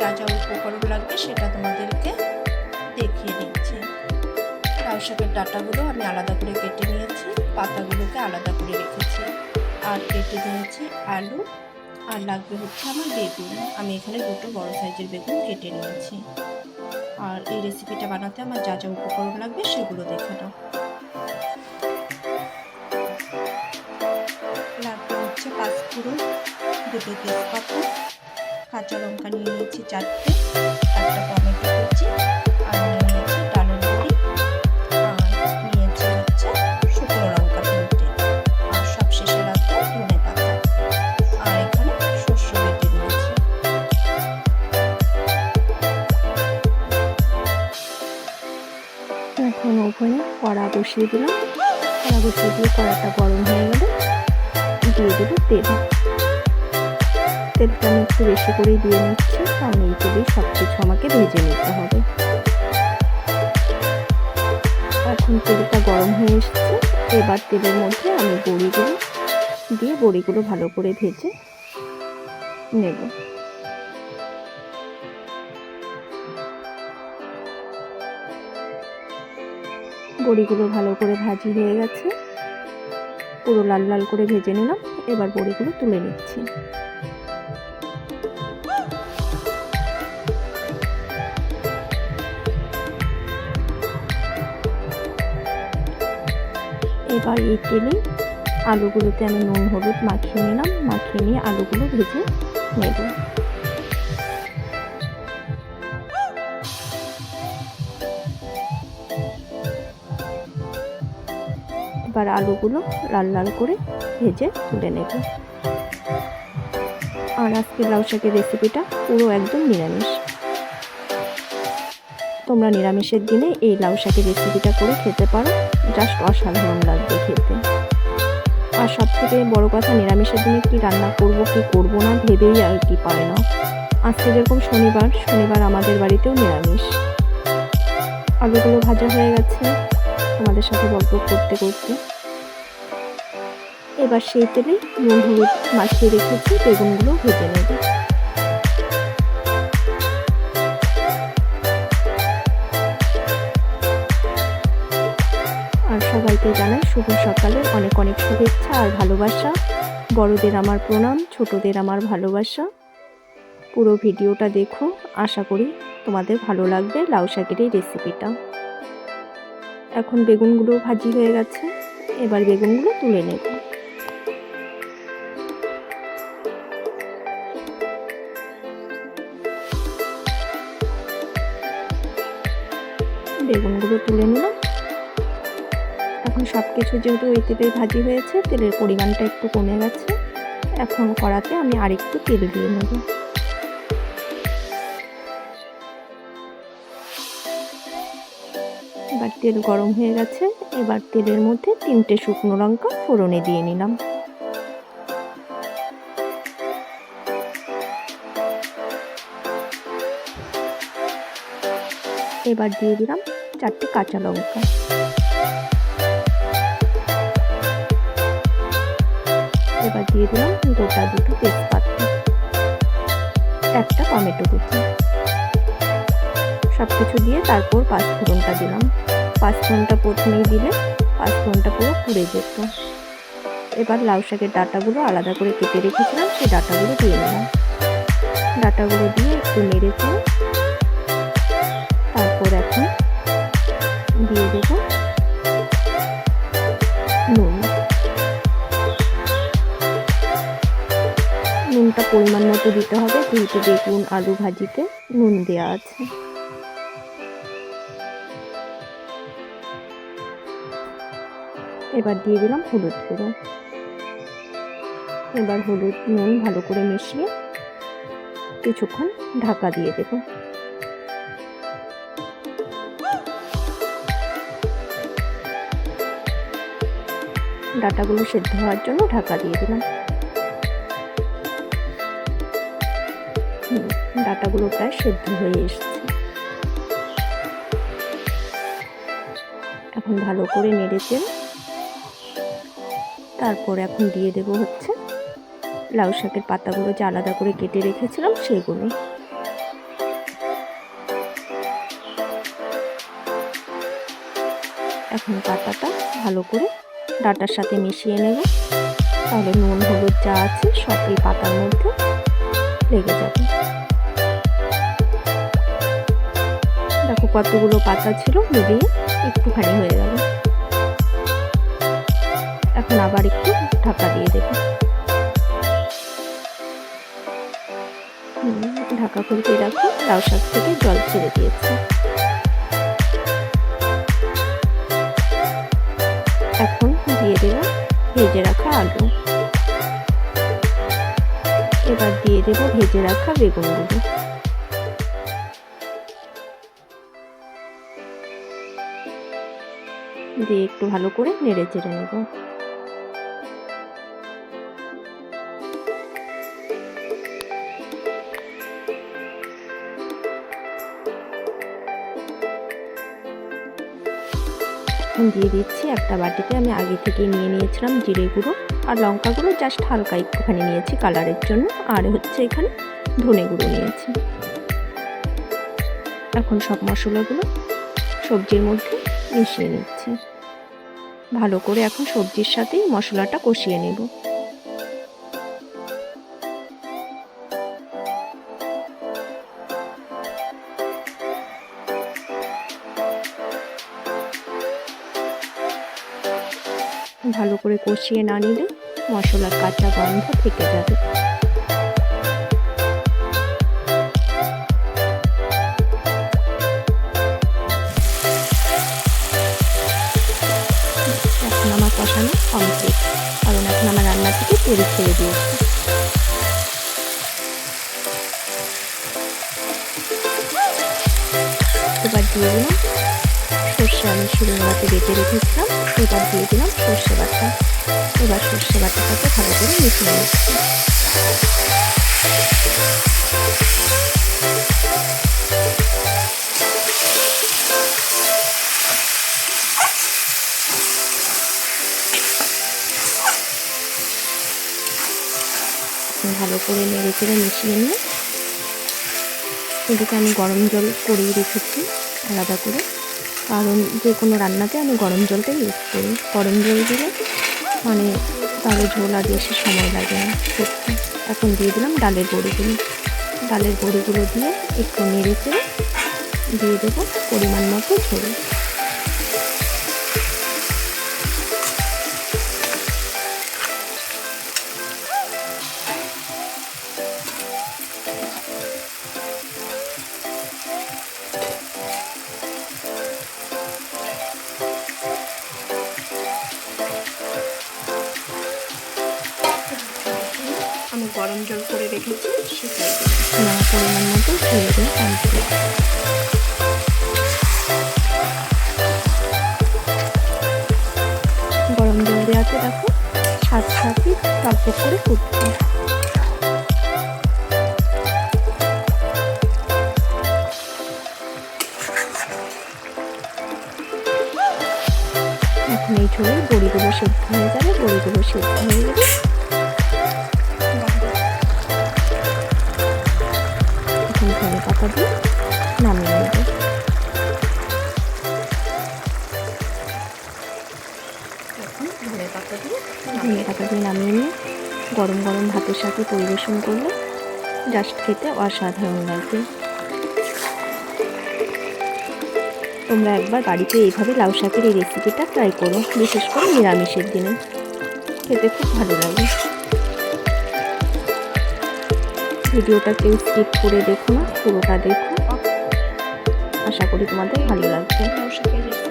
যা যা উপকরণ লাগবে সেটা তোমাদেরকে দেখিয়ে দিচ্ছি। লাউ শাকের ডাঁটাগুলো আমি আলাদা করে কেটে নিয়েছি, পাতাগুলোকে আলাদা করে রেখেছি। আর কেটে নিয়েছি আলু, আর লাগবে হচ্ছে আমার বেগুন। আমি এখানে দুটো বড় সাইজের বেগুন কেটে নিয়েছি। আর এই রেসিপিটা বানাতে আমার যা যা উপকরণ লাগবে সেগুলো দেখে নাও। লাগবে হচ্ছে পাঁচফোড়ন দুটো তেজপাতা কাঁচা লঙ্কা নিয়ে নিয়েছি চারটে একটা টমেটো কুচি আর নিয়ে নিয়েছি ডালের বড়ি আর নিয়েছি হচ্ছে শুকনো লঙ্কা তিনটে আর রাখব ধনে পাতা আর এখানে শস্য বেটে নিয়েছি এখন ওভেনে কড়া বসিয়ে দিলাম কড়া বসিয়ে দিয়ে কড়াটা গরম হয়ে গেলে দিয়ে দেবো তেল তেলটা আমি একটু বেশি করেই দিয়ে নিচ্ছি। কারণ এই তেলেই সব কিছু আমাকে ভেজে নিতে হবে। এখন তেলটা গরম হয়ে এসছে। এবার তেলের মধ্যে আমি বড়িগুলো দিয়ে বড়িগুলো ভালো করে ভেজে নেব। বড়িগুলো ভালো করে ভাজি হয়ে গেছে। পুরো লাল লাল করে ভেজে নিলাম। এবার বড়িগুলো তুলে নিচ্ছি। এবার তেলে আলুগুলোতে আমি নুন, হলুদ মাখিয়ে নিলাম, মাখিয়ে নিয়ে আলুগুলো ভেজে নেব। এবার আলুগুলো লাল লাল করে ভেজে তুলে নেব। আর আজকে লাউ শাকের রেসিপিটা পুরো একদম নিরামিষ। তোমরা নিরামিষের দিনে এই লাউ শাকের রেসিপিটা করে খেতে পারো। জাস্ট অসাধারণ লাগবে খেতে। আর সব থেকে বড়ো কথা, নিরামিষের দিনে কি রান্না করব, কি করব না, ভেবেই আর কি পারে না। আজকে যেরকম শনিবার শনিবার আমাদের বাড়িতেও নিরামিষ। আলুগুলো ভাজা হয়ে গেছে আমাদের সাথে গল্প করতে করতে। এবার সেই তেলে নুন, হলুদ মাখিয়ে রেখেছি, বেগুনগুলো ভেজে নেব। সবাইকে জানাই শুভ সকালের অনেক অনেক শুভেচ্ছা আর ভালোবাসা। বড়দের আমার প্রণাম, ছোটদের আমার ভালোবাসা। পুরো ভিডিওটা দেখো। আশা করি তোমাদের ভালো লাগবে লাউ শাকের এই রেসিপিটা এখন বেগুনগুলো ভাজি হয়ে গেছে। এবার বেগুনগুলো তুলে নেব। বেগুনগুলো তুলে নিলাম। এখন সব কিছু যেহেতু ওই ভাজি হয়েছে, তেলের পরিমাণটা একটু কমে গেছে। এখন কড়াতে আমি আরেকটু তেল দিয়ে নেব। এবার তেল গরম হয়ে গেছে। এবার তেলের মধ্যে তিনটে শুকনো লঙ্কা ফোড়নে দিয়ে নিলাম। এবার দিয়ে দিলাম চারটে কাঁচা লঙ্কা। এবার দিয়ে দিলাম গোটা দুটো তেজপাতা। একটা টমেটো কুচি। সব কিছু দিয়ে তারপর পাঁচফোড়নটা দিলাম। পাঁচফোড়নটা প্রথমেই দিলে পাঁচফোড়নটা পুরো পুড়ে যেত। এবার লাউ শাকের ডাঁটাগুলো আলাদা করে কেটে রেখেছিলাম, সেই ডাঁটাগুলো দিয়ে নিলাম ডাঁটাগুলো দিয়ে একটু নেড়ে চেড়ে তারপর এখন নুনটা পরিমাণ মতো দিতে হবে, যেহেতু বেগুন, আলু ভাজিতে নুন দেওয়া আছে। এবার দিয়ে দিলাম হলুদ গুঁড়ো। এবার হলুদ নুন ভালো করে মিশিয়ে কিছুক্ষণ ঢাকা দিয়ে দেবো। ডাটাগুলো সেদ্ধ হওয়ার জন্য ঢাকা দিয়ে দিলাম। ডাটাগুলো প্রায় সেদ্ধ হয়ে এসছে। এখন ভালো করে নেড়েছেন তারপর এখন দিয়ে দেব হচ্ছে লাউ শাকের পাতাগুলো যে আলাদা করে কেটে রেখেছিলাম সেগুলো। এখন পাতাটা ভালো করে ডাটার সাথে মিশিয়ে নেব। তাহলে নুন, হলুদ যা আছে সব এই পাতার মধ্যে লেগে যাবে। কতগুলো পাতা ছিল মিলিয়ে একটুখানি হয়ে গেল। এখন আবার একটু ঢাকা দিয়ে দেবো। ঢাকা খুলতে রাখো লাউ শাক থেকে জল ছেড়ে দিয়েছে। এখন দিয়ে দেবো ভেজে রাখা আলু। এবার দিয়ে দেবো ভেজে রাখা বেগুনগুলো দিয়ে একটু ভালো করে নেড়ে চেড়ে নেব। দিয়ে দিচ্ছি একটা বাটিতে, আমি আগে থেকে নিয়ে নিয়েছিলাম জিরে গুঁড়ো আর লঙ্কা গুঁড়ো, জাস্ট হালকা একটুখানি নিয়েছি কালারের জন্য। আর হচ্ছে এখানে ধনে গুঁড়ো নিয়েছি। এখন সব মশলাগুলো সবজির মধ্যে মিশিয়ে নিচ্ছি। ভালো করে এখন সবজির সাথেই মশলাটা কষিয়ে নেব। ভালো করে কষিয়ে না নিলে মশলার কাঁচা গন্ধ থেকে যাবে। থেকে ছেড়ে দিয়েছি। এবার দিয়ে দিলাম সর্ষে আমি শিলনোড়াতে বেটে রেখেছিলাম, এবার দিয়ে দিলাম সর্ষে বাটা। এবার সর্ষে বাটাটাকে ভালো করে মিশিয়ে নিচ্ছি। ভালো করে নেড়ে চেড়ে মিশিয়ে নিয়ে এদিকে আমি গরম জল করেই রেখেছি আলাদা করে। কারণ যে কোনো রান্নাতে আমি গরম জলটাই ইউজ করি। গরম জল দিলে মানে তাহলে ঝোল আর বেশি সময় লাগে না করতে এখন দিয়ে দিলাম ডালের বড়িগুলো। ডালের বড়িগুলো দিয়ে একটু নেড়ে চেড়ে দিয়ে দেবো পরিমাণ মতো ঝোল। করে রেখেছি সেটাই আমার পরিমাণ মতো ঝোল দিয়ে কমপ্লিট গরম জল দেওয়াতে দেখো সাত সাথে টক করে ফুটছে এখন এই ঝোলে বড়িগুলো সেদ্ধ হয়ে যাবে, বড়িগুলো সেদ্ধ হয়ে গেলে পাতা দিয়ে নামিয়ে নেব। ধনে পাতা দিয়ে ধনে পাতা দিয়ে নামিয়ে নিয়ে গরম গরম ভাতের সাথে পরিবেশন করলে জাস্ট খেতে অসাধারণ লাগবে। তোমরা একবার বাড়িতে এইভাবে লাউ শাকের এই রেসিপিটা ট্রাই করো, বিশেষ করে নিরামিষের দিনে। খেতে খুব ভালো লাগে। ভিডিওটা কেউ স্কিপ করে দেখো না, পুরোটা দেখো। আশা করি তোমাদের ভালো লাগবে। শাকের রেসিপি